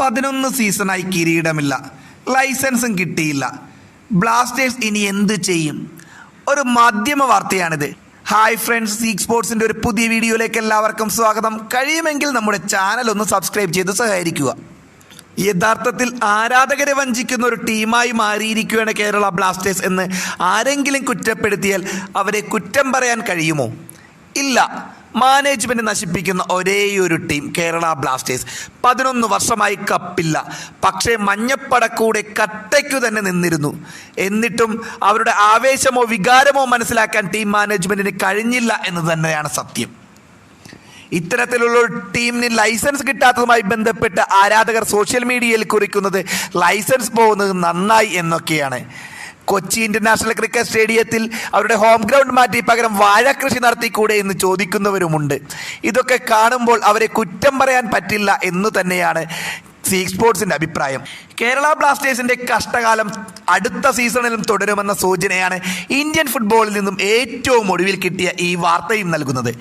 പതിനൊന്ന് സീസണായി കിരീടമില്ല. ലൈസൻസും കിട്ടിയില്ല. ബ്ലാസ്റ്റേഴ്സ് ഇനി എന്ത് ചെയ്യും? ഒരു മാധ്യമ വാർത്തയാണിത്. ഹായ് ഫ്രണ്ട്സ് സീക്ക് സ്പോർട്സിന്റെ ഒരു പുതിയ വീഡിയോയിലേക്ക് എല്ലാവർക്കും സ്വാഗതം. കഴിയുമെങ്കിൽ നമ്മുടെ ചാനൽ ഒന്ന് സബ്സ്ക്രൈബ് ചെയ്ത് സഹകരിക്കുക. യഥാർത്ഥത്തിൽ ആരാധകരെ വഞ്ചിക്കുന്ന ഒരു ടീമായി മാറിയിരിക്കുകയാണ് കേരള ബ്ലാസ്റ്റേഴ്സ് എന്ന് ആരെങ്കിലും കുറ്റപ്പെടുത്തിയാൽ അവരെ കുറ്റം പറയാൻ കഴിയുമോ? ഇല്ല. മാനേജ്മെന്റ് നശിപ്പിക്കുന്ന ഒരേ ഒരു ടീം കേരള ബ്ലാസ്റ്റേഴ്സ് പതിനൊന്ന് വർഷമായി കപ്പില്ല. പക്ഷേ മഞ്ഞപ്പടക്കൂടെ കട്ടയ്ക്കു തന്നെ നിന്നിരുന്നു. എന്നിട്ടും അവരുടെ ആവേശമോ വികാരമോ മനസ്സിലാക്കാൻ ടീം മാനേജ്മെന്റിന് കഴിഞ്ഞില്ല എന്ന് തന്നെയാണ് സത്യം. ഇത്തരത്തിലുള്ള ഒരു ടീമിന് ലൈസൻസ് കിട്ടാത്തതുമായി ബന്ധപ്പെട്ട് ആരാധകർ സോഷ്യൽ മീഡിയയിൽ കുറിക്കുന്നത് ലൈസൻസ് പോകുന്നത് നന്നായി എന്നൊക്കെയാണ്. കൊച്ചി ഇന്റർനാഷണൽ ക്രിക്കറ്റ് സ്റ്റേഡിയത്തിൽ അവരുടെ ഹോം ഗ്രൗണ്ട് മാറ്റി പകരം വാഴ കൃഷി നടത്തിക്കൂടെ എന്ന് ചോദിക്കുന്നവരുമുണ്ട്. ഇതൊക്കെ കാണുമ്പോൾ അവരെ കുറ്റം പറയാൻ പറ്റില്ല എന്ന് തന്നെയാണ് സ്പോർട്സിന്റെ അഭിപ്രായം. കേരള ബ്ലാസ്റ്റേഴ്സിന്റെ കഷ്ടകാലം അടുത്ത സീസണിലും തുടരുമെന്ന സൂചനയാണ് ഇന്ത്യൻ ഫുട്ബോളിൽ നിന്നും ഏറ്റവും ഒടുവിൽ കിട്ടിയ ഈ വാർത്തയും നൽകുന്നത്.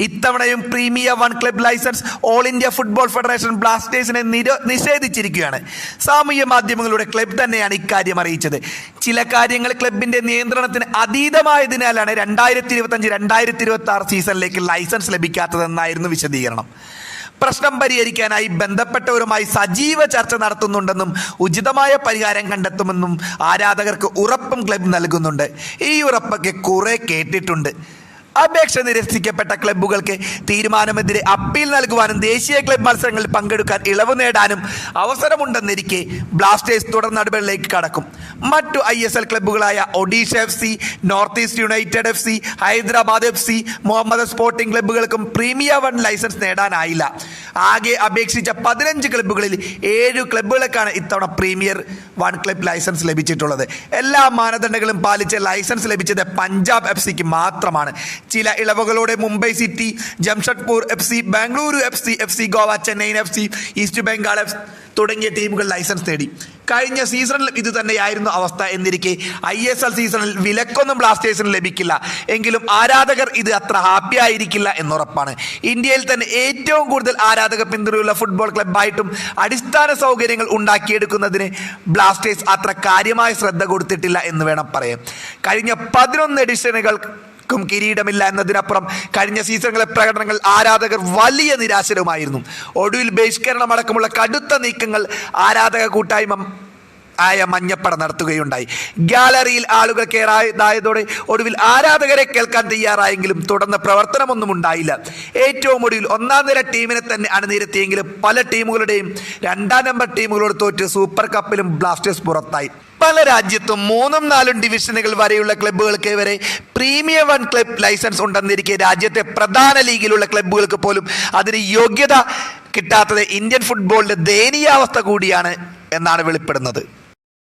ഇത്തവണയും premier one club license all India football federation ബ്ലാസ്റ്റേഴ്സിനെ നിരോ നിഷേധിച്ചിരിക്കുകയാണ്. സാമൂഹ്യ മാധ്യമങ്ങളുടെ ക്ലബ് തന്നെയാണ് ഇക്കാര്യം അറിയിച്ചത്. ചില കാര്യങ്ങൾ ക്ലബിന്റെ നിയന്ത്രണത്തിന് അതീതമായതിനാലാണ് രണ്ടായിരത്തി ഇരുപത്തഞ്ച് രണ്ടായിരത്തി ഇരുപത്തി ആറ് സീസണിലേക്ക് ലൈസൻസ് ലഭിക്കാത്തതെന്നായിരുന്നു വിശദീകരണം. പ്രശ്നം പരിഹരിക്കാനായി ബന്ധപ്പെട്ടവരുമായി സജീവ ചർച്ച നടത്തുന്നുണ്ടെന്നും ഉചിതമായ പരിഹാരം കണ്ടെത്തുമെന്നും ആരാധകർക്ക് ഉറപ്പും ക്ലബ് നൽകുന്നുണ്ട്. ഈ ഉറപ്പൊക്കെ കുറെ കേട്ടിട്ടുണ്ട്. അപേക്ഷ നിരസിക്കപ്പെട്ട ക്ലബ്ബുകൾക്ക് തീരുമാനമെതിരെ അപ്പീൽ നൽകുവാനും ദേശീയ ക്ലബ് മത്സരങ്ങളിൽ പങ്കെടുക്കാൻ ഇളവ് നേടാനും അവസരമുണ്ടെന്നിരിക്കെ ബ്ലാസ്റ്റേഴ്സ് തുടർ നടപടികളിലേക്ക് കടക്കും. മറ്റു I S L ക്ലബ്ബുകളായ Odisha F C north east united F C Hyderabad F C Mohammedan sporting ക്ലബ്ബുകൾക്കും premier one licence നേടാനായില്ല. ആകെ അപേക്ഷിച്ച പതിനഞ്ച് ക്ലബ്ബുകളിൽ ഏഴ് ക്ലബ്ബുകൾക്കാണ് ഇത്തവണ പ്രീമിയർ വൺ ക്ലബ് ലൈസൻസ് ലഭിച്ചിട്ടുള്ളത്. എല്ലാ മാനദണ്ഡങ്ങളും പാലിച്ച് ലൈസൻസ് ലഭിച്ചത് പഞ്ചാബ് എഫ് സിക്ക് മാത്രമാണ്. ചില ഇളവുകളോടെ Mumbai city Jamshedpur F C Bengaluru F C F C Goa Chennaiyin F C east Bengal F തുടങ്ങിയ ടീമുകൾ ലൈസൻസ് നേടി കഴിഞ്ഞ സീസണിൽ ഇത് തന്നെയായിരുന്നു അവസ്ഥ എന്നിരിക്കെ ഐ എസ് എൽ സീസണിൽ വിലക്കൊന്നും ബ്ലാസ്റ്റേഴ്സിന് ലഭിക്കില്ല. എങ്കിലും ആരാധകർ ഇത് അത്ര ഹാപ്പി ആയിരിക്കില്ല എന്നുറപ്പാണ്. ഇന്ത്യയിൽ തന്നെ ഏറ്റവും കൂടുതൽ ആരാധക പിന്തുണയുള്ള ഫുട്ബോൾ ക്ലബ്ബായിട്ടും അടിസ്ഥാന സൗകര്യങ്ങൾ ഉണ്ടാക്കിയെടുക്കുന്നതിന് ബ്ലാസ്റ്റേഴ്സ് അത്ര കാര്യമായ ശ്രദ്ധ കൊടുത്തിട്ടില്ല എന്ന് വേണം പറയാം കഴിഞ്ഞ പതിനൊന്ന് എഡിഷനുകൾ ക്കും കിരീടമില്ല എന്നതിനപ്പുറം കഴിഞ്ഞ സീസണുകളിലെ പ്രകടനങ്ങൾ ആരാധകർ വലിയ നിരാശരുമായിരുന്നു. ഒടുവിൽ ബഹിഷ്കരണം അടക്കമുള്ള കടുത്ത നീക്കങ്ങൾ ആരാധക കൂട്ടായ്മ ആയ മഞ്ഞപ്പട നടത്തുകയുണ്ടായി. ഗാലറിയിൽ ആളുകൾ കയറായതായതോടെ ഒടുവിൽ ആരാധകരെ കേൾക്കാൻ തയ്യാറായെങ്കിലും തുടർന്ന് പ്രവർത്തനമൊന്നും ഉണ്ടായില്ല. ഏറ്റവും ഒടുവിൽ ഒന്നാം നിര ടീമിനെ തന്നെ അണിനിരത്തിയെങ്കിലും പല ടീമുകളുടെയും രണ്ടാം നമ്പർ ടീമുകളോട് തോറ്റ് സൂപ്പർ കപ്പിലും ബ്ലാസ്റ്റേഴ്സ് പുറത്തായി. പല രാജ്യത്തും മൂന്നും നാലും ഡിവിഷനുകൾ വരെയുള്ള ക്ലബ്ബുകൾക്ക് വരെ പ്രീമിയം വൺ ക്ലബ് ലൈസൻസ് ഉണ്ടെന്നിരിക്കെ രാജ്യത്തെ പ്രധാന ലീഗിലുള്ള ക്ലബ്ബുകൾക്ക് പോലും അതിന് യോഗ്യത കിട്ടാത്തത് ഇന്ത്യൻ ഫുട്ബോളിന്റെ ദയനീയാവസ്ഥ കൂടിയാണ് എന്നാണ് വെളിപ്പെടുന്നത്.